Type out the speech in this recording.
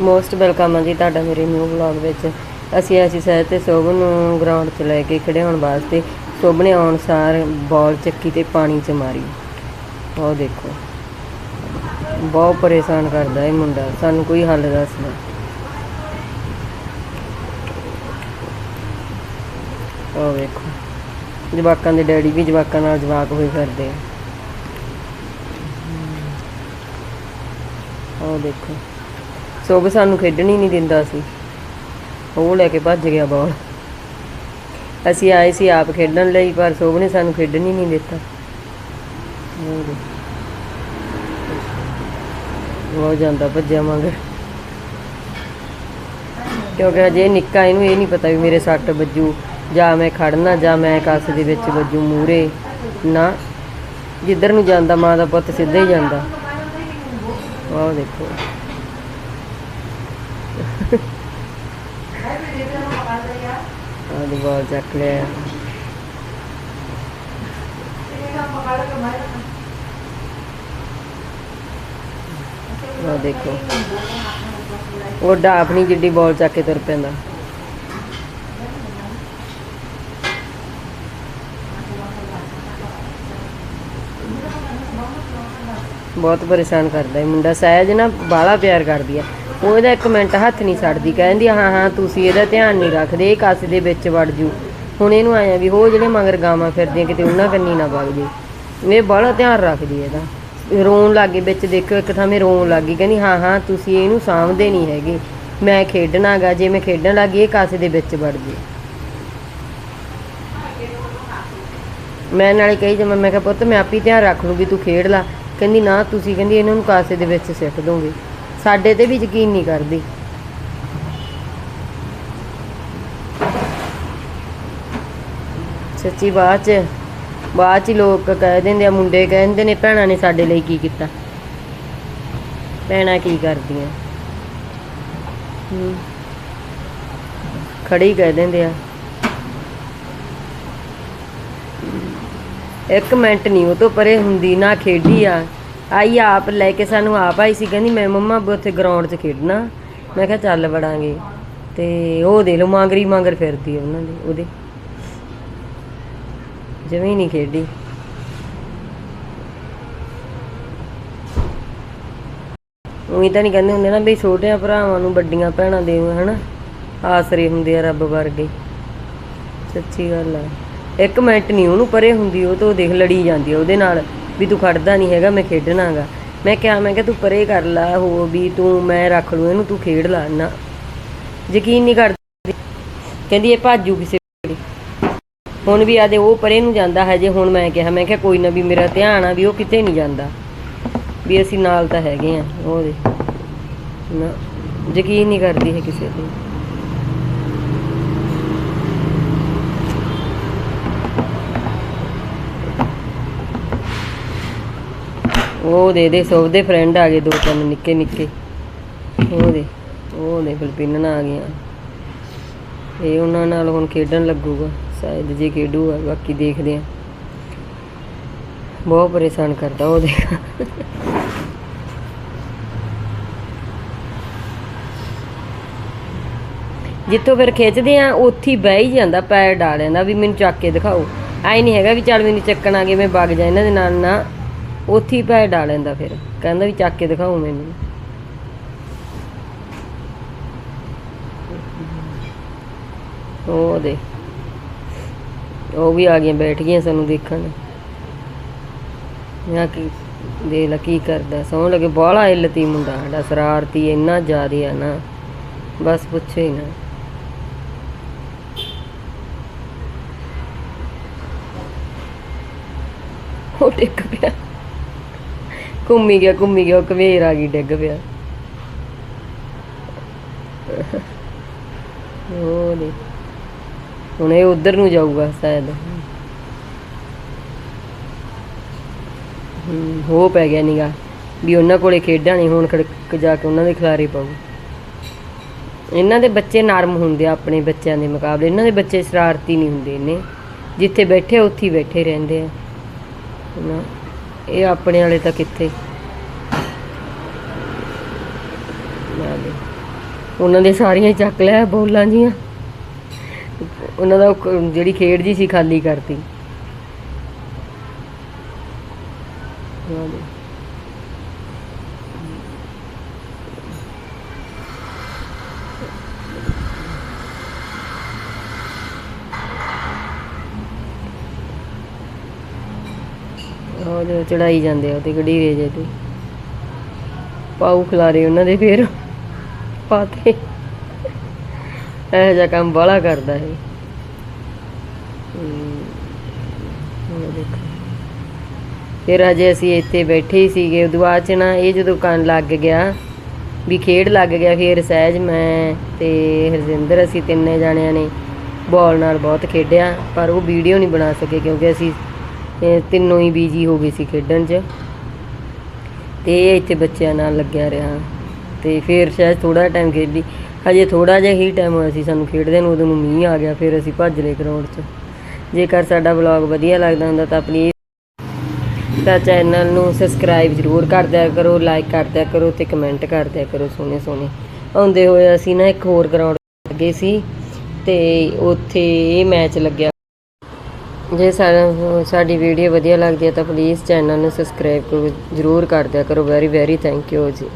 Most welcome ਆ ਜੀ ਤੁਹਾਡਾ ਮੇਰੇ ਨਿਊ ਵਲੌਗ ਵਿੱਚ। ਅਸੀਂ ਅਸੀਂ ਸਹਿਜ ਤੇ ਸੋਭ ਨੂੰ ਗਰਾਊਂਡ 'ਚ ਲੈ ਕੇ ਖੜਿਆਉਣ ਵਾਸਤੇ ਸੋਭ ਨੇ ਆਉਣ ਸਾਰ ਬਾਲ ਚੱਕੀ ਤੇ ਪਾਣੀ 'ਚ ਮਾਰੀ। ਉਹ ਦੇਖੋ। ਬਹੁਤ ਪਰੇਸ਼ਾਨ ਕਰਦਾ ਇਹ ਮੁੰਡਾ। ਸਾਨੂੰ ਕੋਈ ਹੱਲ ਦੱਸਦਾ ਉਹ ਵੇਖੋ। ਜਵਾਕਾਂ ਦੇ ਡੈਡੀ ਵੀ ਜਵਾਕਾਂ ਨਾਲ ਜਵਾਕ ਹੋਏ ਕਰਦੇ ਆ। ਉਹ ਦੇਖੋ। ਸੋਭ ਸਾਨੂੰ ਖੇਡਣ ਹੀ ਨਹੀਂ ਦਿੰਦਾ ਸੀ। ਉਹ ਲੈ ਕੇ ਭੱਜ ਗਿਆ ਬਾਲ। ਅਸੀਂ ਆਏ ਸੀ ਆਪ ਖੇਡਣ ਲਈ, ਪਰ ਸੋਭ ਨੇ ਸਾਨੂੰ ਖੇਡਣ ਹੀ ਨਹੀਂ ਦਿੱਤਾ। ਉਹ ਜਾਂਦਾ ਭੱਜਿਆ ਮਗਰ। ਕਿਉਂਕਿ ਅਜੇ ਨਿੱਕਾ, ਇਹਨੂੰ ਇਹ ਨਹੀਂ ਪਤਾ ਵੀ ਮੇਰੇ ਸੱਟ ਵੱਜੂ। ਜਾਂ ਮੈਂ ਖੜਨਾ, ਜਾਂ ਮੈਂ ਕੱਸ ਦੇ ਵਿੱਚ ਵੱਜੂ ਮੂਰੇ ਨਾ, ਜਿੱਧਰ ਨੂੰ ਜਾਂਦਾ ਮਾਂ ਦਾ ਪੁੱਤ ਸਿੱਧਾ ਹੀ ਜਾਂਦਾ। ਆਹ ਦੇਖੋ। ਆਹ ਦੀ ਬਾਲ ਚੱਕ ਲਿਆ। ਆਹ ਦੇਖੋ। ਉਹ ਆਪਣੀ ਜਿੱਡੀ ਬਾਲ ਚੱਕ ਕੇ ਤੁਰ ਪੈਂਦਾ। ਬਹੁਤ ਪਰੇਸ਼ਾਨ ਕਰਦਾ ਇਹ ਮੁੰਡਾ। ਸਹਿਜ ਨਾ ਬਾਲਾ ਪਿਆਰ ਕਰਦੀ ਆ। ਉਹ ਇਹਦਾ ਇੱਕ ਮਿੰਟ ਹੱਥ ਨਹੀਂ ਛੱਡਦੀ, ਕਹਿੰਦੀ, ਹਾਂ ਹਾਂ, ਤੁਸੀਂ ਇਹਦਾ ਧਿਆਨ ਨਹੀਂ ਰੱਖਦੇ, ਇਹ ਕਾਸੇ ਦੇ ਵਿੱਚ ਵੜ ਜੂ। ਹੁਣ ਇਹਨੂੰ ਆਇਆ ਵੀ ਹੋ ਜਿਹੜੇ ਮਗਰ ਗਾਵਾਂ ਫਿਰਦੀਆਂ ਕਿਤੇ ਉਹਨਾਂ ਕੰਨੀ ਨਾ ਵਗ ਜੇ। ਇਹ ਬਾਲਾ ਧਿਆਨ ਰੱਖਦੀ ਇਹਦਾ। ਰੋਣ ਲੱਗੇ ਵਿੱਚ ਦੇਖੋ, ਇੱਕ ਥਾਂ ਰੋਣ ਲੱਗੀ ਕਹਿੰਦੀ, ਹਾਂ ਹਾਂ, ਤੁਸੀਂ ਇਹਨੂੰ ਸਾਂਭਦੇ ਨਹੀਂ ਹੈਗੇ। ਮੈਂ ਖੇਡਣਾਗਾ, ਜੇ ਮੈਂ ਖੇਡਣ ਲੱਗੀ ਇਹ ਕਾਸੇ ਦੇ ਵਿੱਚ ਵੜ ਜੇ। ਮੈਂ ਨਾਲੇ ਕਹੀ ਜਮ, ਮੈਂ ਕਿਹਾ, ਪੁੱਤ, ਮੈਂ ਆਪੀ ਧਿਆਨ ਰੱਖ ਲੂ ਵੀ ਤੂੰ ਖੇਡ ਲਾ। ਕਹਿੰਦੀ, ਨਾ, ਤੁਸੀਂ, ਕਹਿੰਦੀ, ਇਹਨਾਂ ਨੂੰ ਕਾਸੇ ਦੇ ਵਿੱਚ ਸਿੱਟ ਦੋਗੇ। ਸਾਡੇ ਤੇ ਵੀ ਯਕੀਨ ਨਹੀਂ ਕਰਦੀ। ਸੱਚੀ ਬਾਅਦ ਚ ਬਾਅਦ ਚ ਹੀ ਲੋਕ ਕਹਿ ਦਿੰਦੇ ਆ, ਮੁੰਡੇ ਕਹਿੰਦੇ ਨੇ, ਭੈਣਾਂ ਨੇ ਸਾਡੇ ਲਈ ਕੀ ਕੀਤਾ? ਭੈਣਾਂ ਕੀ ਕਰਦੀਆਂ? ਹੂੰ ਖੜੇ ਕਹਿ ਦਿੰਦੇ ਆ। ਇੱਕ ਮਿੰਟ ਨਹੀਂ, ਉਹ ਤੋਂ ਪਰੇ ਹੁੰਦੀ, ਨਾ ਖੇਡੀ ਆ। ਆਈ ਆਪ ਲੈ ਕੇ ਸਾਨੂੰ ਆਪ ਆਈ ਸੀ, ਕਹਿੰਦੀ ਮੈਂ ਮੰਮਾ ਉੱਥੇ ਗਰਾਊਂਡ 'ਚ ਖੇਡਣਾ। ਮੈਂ ਕਿਹਾ ਚੱਲ ਵੜਾਂਗੇ। ਤੇ ਉਹ ਦੇ ਲੋ ਮਾਂਗਰੀ ਮੰਗਰ ਫਿਰਦੀ ਆ ਉਹਨਾਂ ਦੀ, ਉਹਦੇ। ਜਮੀ ਨਹੀਂ ਖੇਡੀ। ਉਹੀ ਤਾਂ ਨਹੀਂ ਕਹਿੰਦੇ ਹੁੰਦੇ ਨਾ ਵੀ ਛੋਟਿਆਂ ਭਰਾਵਾਂ ਨੂੰ ਵੱਡੀਆਂ ਭੈਣਾਂ ਦੇ ਹਨਾ? ਆਸਰੇ ਹੁੰਦੇ ਆ ਰੱਬ ਵਰਗੇ। ਸੱਚੀ ਗੱਲ ਆ। ਇੱਕ ਮਿੰਟ ਨਹੀਂ, ਉਹਨੂੰ ਪਰੇ ਹੁੰਦੀ, ਉਹ ਤੋਂ ਦੇਖ ਲੜੀ ਜਾਂਦੀ ਆ ਉਹਦੇ ਨਾਲ। ਵੀ ਤੂੰ ਖੜਦਾ ਨਹੀਂ ਹੈਗਾ, ਮੈਂ ਖੇਡਣਾਗਾ ਮੈਂ ਕਿਹਾ ਮੈਂ ਕਿਹਾ ਤੂੰ ਪਰੇ ਕਰ ਲਾ, ਹੋ ਵੀ ਤੂੰ, ਮੈਂ ਰੱਖ ਲੂ ਇਹਨੂੰ, ਤੂੰ ਖੇਡ ਲੈ ਨਾ ਯਕੀਨ ਨਹੀਂ ਕਰਦੀ। ਕਹਿੰਦੀ, ਇਹ ਭਾਜੂ ਕਿਸੇ ਹੁਣ ਵੀ ਆਦੇ ਉਹ ਪਰੇ ਨੂੰ ਜਾਂਦਾ ਹੈ, ਜੇ ਹੁਣ ਮੈਂ ਕਿਹਾ ਮੈਂ ਕਿਹਾ ਕੋਈ ਨਾ ਵੀ ਮੇਰਾ ਧਿਆਨ ਆ ਵੀ ਉਹ ਕਿਤੇ ਨਹੀਂ ਜਾਂਦਾ। ਵੀ ਅਸੀਂ ਨਾਲ ਤਾਂ ਹੈਗੇ ਆ ਉਹਦੇ ਨਾ, ਯਕੀਨ ਨਹੀਂ ਕਰਦੀ ਹੈ ਕਿਸੇ ਤੇ ਉਹ ਦੇ ਦੇ, ਸਭ ਦੇ ਫਰੈਂਡ ਆ ਗਏ, ਦੋ ਤਿੰਨ ਨਿੱਕੇ ਨਿੱਕੇ। ਉਹ ਦੇ ਉਹ ਦੇ ਫਿਲਪੀਨਨ ਆ ਗਈਆਂ। ਇਹ ਉਹਨਾਂ ਨਾਲ ਹੁਣ ਖੇਡਣ ਲੱਗੂਗਾ, ਸ਼ਾਇਦ ਜੇ ਖੇਡੂਗਾ ਬਾਕੀ ਦੇਖਦੇ ਆ। ਬਹੁਤ ਪਰੇਸ਼ਾਨ ਕਰਦਾ ਉਹ ਦੇਖ। ਜਿੱਥੋਂ ਫਿਰ ਖਿੱਚਦੇ ਆ, ਉੱਥੇ ਬਹਿ ਹੀ ਜਾਂਦਾ ਪੈਰ ਡਾਲ ਲੈਂਦਾ ਵੀ ਮੈਨੂੰ ਚੱਕ ਕੇ ਦਿਖਾਓ। ਐ ਨਹੀਂ ਹੈਗਾ ਵੀ ਚੱਲ ਮੈਨੂੰ ਚੱਕਣ ਆ ਗਏ ਮੈਂ ਵਗ ਜਾ, ਇਹਨਾਂ ਦੇ ਨਾਲ ਨਾ ਉੱਥੇ ਹੀ ਪੈਰ ਡਾਲ ਲੈਂਦਾ ਫਿਰ। ਕਹਿੰਦਾ ਵੀ ਚੱਕ ਕੇ ਦਿਖਾਓ ਮੈਨੂੰ। ਉਹ ਦੇ ਉਹ ਵੀ ਆ ਗਈਆਂ, ਬੈਠ ਗਈਆਂ ਸਾਨੂੰ ਦੇਖਣ। ਮੈਂ ਕੀ ਦੇ ਲਾ ਕੀ ਕਰਦਾ। ਸੌਣ ਲੱਗੇ, ਬਾਹਲਾ ਇਲਤੀ ਮੁੰਡਾ ਸਾਡਾ, ਸ਼ਰਾਰਤੀ ਇੰਨਾ ਜ਼ਿਆਦੇ ਆ ਨਾ। ਬਸ ਪੁੱਛੋ ਹੀ ਨਾ। ਉਹ ਡਿੱਗ ਪਿਆ। ਘੁੰਮੀ ਗਿਆ ਘੁੰਮੀ ਗਿਆ, ਉਹ ਕਵੇਰ ਆ ਗਈ, ਡਿੱਗ ਪਿਆ। ਉਹ ਦੇ ਹੁਣ ਇਹ ਉਧਰ ਨੂੰ ਜਾਊਗਾ ਸ਼ਾਇਦ। ਹੂੰ, ਹੋ ਪੈ ਗਿਆ ਨੀਗਾ। ਵੀ ਉਹਨਾਂ ਕੋਲੇ ਖੇਡਾਂ ਨਹੀਂ ਹੁਣ ਖੜਕ ਜਾ ਕੇ ਉਹਨਾਂ ਦੇ ਖਿਲਾਰੇ ਪਾਉ ਇਹਨਾਂ ਦੇ ਬੱਚੇ ਨਰਮ ਹੁੰਦੇ ਆ ਆਪਣੇ ਬੱਚਿਆਂ ਦੇ ਮੁਕਾਬਲੇ। ਇਹਨਾਂ ਦੇ ਬੱਚੇ ਸ਼ਰਾਰਤੀ ਨਹੀਂ ਹੁੰਦੇ ਇੰਨੇ। ਜਿੱਥੇ ਬੈਠੇ ਉੱਥੇ ਬੈਠੇ ਰਹਿੰਦੇ ਆ। ਨਾ ਇਹ ਆਪਣੇ ਵਾਲੇ ਤਾਂ ਕਿੱਥੇ? ਉਹਨਾਂ ਦੇ ਸਾਰੀਆਂ ਚੱਕ ਲਿਆ ਬੋਲਾਂ ਜੀਆਂ। ਉਹਨਾਂ ਦਾ ਜਿਹੜੀ ਖੇਡ ਜੀ ਸੀ ਖਾਲੀ ਕਰਤੀ। ਉਹ ਜੋ ਚੜਾਈ ਜਾਂਦੇ ਆ ਉਹਤੇ ਗੜੀਰੇ ਜੇ ਤੇ। ਪਾਉ ਖਲਾਰੇ ਉਹਨਾਂ ਦੇ ਫੇਰ, ਪਾਤੇ। ਇਹ ਜਿਹਾ ਕੰਮ ਬਾਲਾ ਕਰਦਾ ਹੈ ਫਿਰ ਅਜੇ ਅਸੀਂ ਇੱਥੇ ਬੈਠੇ ਹੀ ਸੀਗੇ, ਉਦੋਂ ਬਾਅਦ ਚ ਨਾ ਇਹ ਜਦੋਂ ਕੰਨ ਲੱਗ ਗਿਆ, ਵੀ ਖੇਡ ਲੱਗ ਗਿਆ, ਫਿਰ ਸਹਿਜ, ਮੈਂ ਤੇ ਹਰਜਿੰਦਰ, ਅਸੀਂ ਤਿੰਨੇ ਜਾਣਿਆਂ ਨੇ ਬਾਲ ਨਾਲ ਬਹੁਤ ਖੇਡਿਆ, ਪਰ ਉਹ ਵੀਡੀਓ ਨਹੀਂ ਬਣਾ ਸਕੇ, ਕਿਉਂਕਿ ਅਸੀਂ ਤਿੰਨੋਂ ਹੀ ਬੀਜੀ ਹੋ ਗਏ ਸੀ ਖੇਡਣ 'ਚ। ਤੇ ਇਹ ਇੱਥੇ ਬੱਚਿਆਂ ਨਾਲ ਲੱਗਿਆ ਰਿਹਾ। ਤੇ ਫਿਰ ਸ਼ਾਇਦ ਥੋੜਾ ਟਾਈਮ ਖੇਡੀ। ਹਜੇ ਥੋੜਾ ਜਿਹਾ ਹੀ ਟਾਈਮ ਹੋਇਆ ਸੀ ਸਾਨੂੰ ਖੇਡਦੇ ਨੂੰ, ਉਦੋਂ ਨੂੰ ਮੀਂਹ ਆ ਗਿਆ, ਫਿਰ ਅਸੀਂ ਭੱਜ ਲਏ ਗਰਾਊਂਡ 'ਚ। ਜੇਕਰ ਸਾਡਾ ਵਲੌਗ ਵਧੀਆ ਲੱਗਦਾ ਹੁੰਦਾ ਤਾਂ ਪਲੀਜ਼ ਤਾਂ ਚੈਨਲ ਨੂੰ ਸਬਸਕ੍ਰਾਈਬ ਜ਼ਰੂਰ ਕਰ ਦਿਆ ਕਰੋ ਲਾਈਕ ਕਰ ਦਿਆ ਕਰੋ ਤੇ ਕਮੈਂਟ ਕਰ ਦਿਆ ਕਰੋ ਸੋਹਣੇ ਸੋਹਣੇ। ਆਉਂਦੇ ਹੋਏ ਅਸੀਂ ਨਾ ਇੱਕ ਹੋਰ ਗਰਾਊਂਡ ਗਏ ਸੀ ਤੇ ਉੱਥੇ ਇਹ ਮੈਚ ਲੱਗਿਆ ਜੇ ਸਾ- ਸਾਡੀ ਵੀਡੀਓ ਵਧੀਆ ਲੱਗਦੀ ਹੈ ਤਾਂ ਪਲੀਜ਼ ਚੈਨਲ ਨੂੰ ਸਬਸਕ੍ਰਾਈਬ ਕਰੋ ਜ਼ਰੂਰ ਕਰ ਦਿਆ ਕਰੋ। ਵੈਰੀ ਵੈਰੀ ਥੈਂਕ ਯੂ ਜੀ।